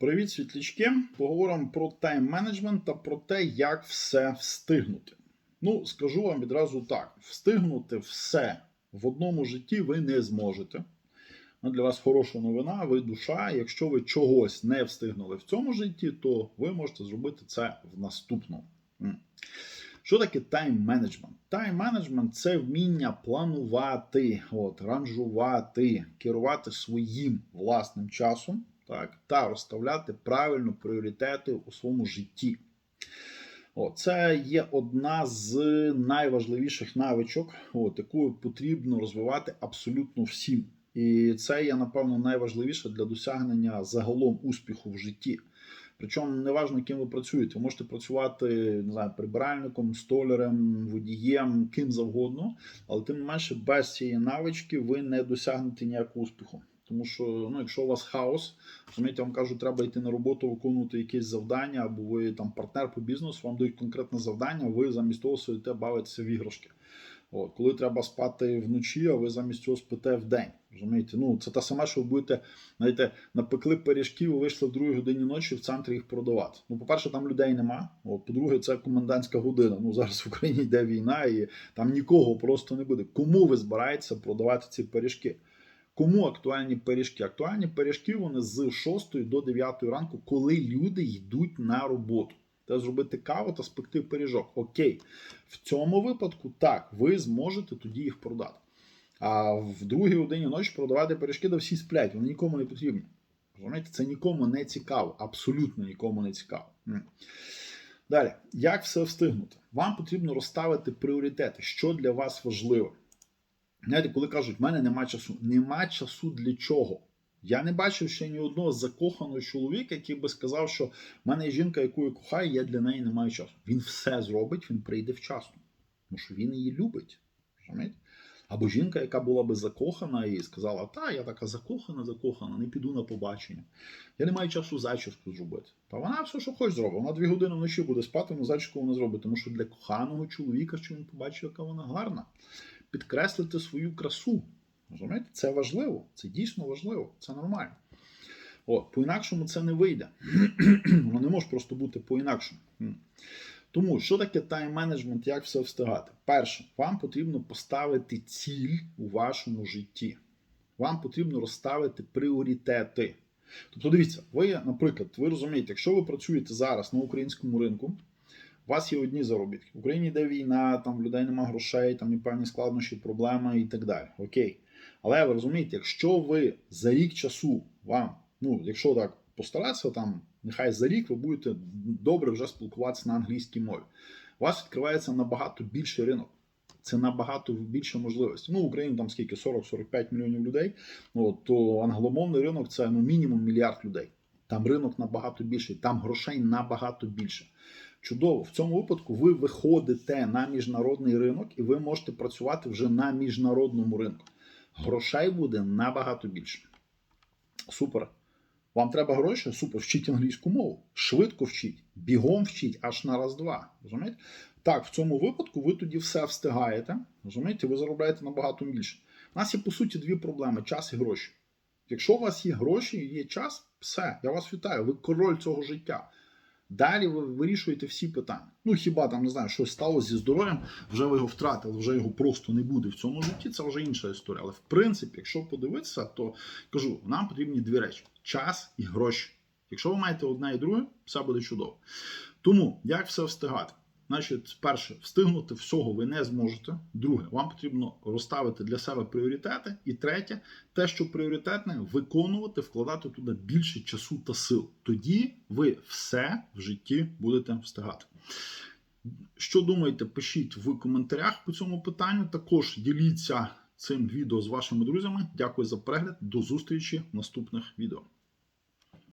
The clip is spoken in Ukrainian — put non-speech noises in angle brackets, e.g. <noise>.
Привіт, світлячки! Поговоримо про тайм-менеджмент та про те, як все встигнути. Ну, скажу вам відразу так: встигнути все в одному житті ви не зможете. Ну, Для вас хороша новина, ви душа. Якщо ви чогось не встигнули в цьому житті, то ви можете зробити це в наступному. Що таке тайм-менеджмент? Тайм-менеджмент це вміння планувати, от, ранжувати, керувати своїм власним часом так, та розставляти правильно пріоритети у своєму житті. Це є одна з найважливіших навичок, от, яку потрібно розвивати абсолютно всім. І це є, напевно, найважливіше для досягнення загалом успіху в житті. Причому неважно, ким ви працюєте. Ви можете працювати не знаю, прибиральником, столярем, водієм, ким завгодно, але тим не менше, без цієї навички ви не досягнете ніякого успіху. Тому що, ну, якщо у вас хаос, розумієте, вам кажуть, треба йти на роботу, виконувати якесь завдання, або ви там партнер по бізнесу, вам дають конкретне завдання, ви замість того сидите бавитеся в іграшки. От, коли треба спати вночі, а ви замість цього спите в день. Розумієте? Ну, це те саме, що ви будете, знаєте, напекли пиріжків, ви вийшли в другій годині ночі в центрі їх продавати. Ну, по-перше, там людей нема. По-друге, це комендантська година. Ну, зараз в Україні йде війна, і там нікого просто не буде. Кому ви збираєтеся продавати ці пиріжки? Кому актуальні пиріжки? Актуальні пиріжки вони з 6 до 9 ранку, коли люди йдуть на роботу. Та зробити каву та спекти пиріжок. Окей. В цьому випадку так, ви зможете тоді їх продати. А в другій годині ночі продавати пиріжки, де всі сплять, вони нікому не потрібні. Розумієте, це нікому не цікаво, абсолютно нікому не цікаво. Далі, як все встигнути? Вам потрібно розставити пріоритети, що для вас важливо. Знаєте, коли кажуть, в мене нема часу. Нема часу для чого? Я не бачив ще ні одного закоханого чоловіка, який би сказав, що в мене є жінка, яку я кохаю, я для неї не маю часу. Він все зробить, він прийде вчасно. Тому що він її любить. Розумієте? Або жінка, яка була би закохана і сказала, та, я така закохана, закохана, не піду на побачення. Я не маю часу зачіску зробити. Та вона все, що хоче зробить. Вона дві години вночі буде спати, але зачіску вона зробить. Тому що для коханого чоловіка, що він побачив, яка вона гарна, підкреслити свою красу. Розумієте? Це важливо, це дійсно важливо, це нормально. От, по-інакшому це не вийде. <clears throat> Воно не може просто бути по-інакшому. Тому що таке тайм-менеджмент, як все встигати? Перше, вам потрібно поставити ціль у вашому житті. Вам потрібно розставити пріоритети. Тобто, дивіться, ви, наприклад, ви розумієте, якщо ви працюєте зараз на українському ринку, у вас є одні заробітки. В Україні йде війна, там в людей немає грошей, там є певні складнощі, проблеми і так далі. Окей. Але ви розумієте, якщо ви за рік часу вам, ну, якщо так постаратися, там нехай за рік ви будете добре вже спілкуватися на англійській мові. У вас відкривається набагато більший ринок. Це набагато більше можливості. Ну, в Україні там скільки 40-45 мільйонів людей. Ну, то англомовний ринок це ну, мінімум мільярд людей. Там ринок набагато більший, там грошей набагато більше. Чудово, в цьому випадку ви виходите на міжнародний ринок і ви можете працювати вже на міжнародному ринку. Грошей буде набагато більше. Супер. Вам треба гроші? Супер, вчіть англійську мову. Швидко вчіть, бігом вчіть, аж на раз-два. Розумієте? Так, в цьому випадку ви тоді все встигаєте. Розумієте, ви заробляєте набагато більше. У нас є, по суті, дві проблеми: час і гроші. Якщо у вас є гроші є час, все, я вас вітаю, ви король цього життя. Далі ви вирішуєте всі питання. Ну хіба там не знаю, щось сталося зі здоров'ям, вже ви його втратили, вже його просто не буде в цьому житті. Це вже інша історія. Але в принципі, якщо подивитися, то кажу, нам потрібні дві речі: час і гроші. Якщо ви маєте одне і друге, все буде чудово. Тому як все встигати? Значить, перше, встигнути всього ви не зможете. Друге, вам потрібно розставити для себе пріоритети. І третє, те, що пріоритетне, виконувати, вкладати туди більше часу та сил. Тоді ви все в житті будете встигати. Що думаєте, пишіть в коментарях по цьому питанню. Також діліться цим відео з вашими друзями. Дякую за перегляд. До зустрічі в наступних відео.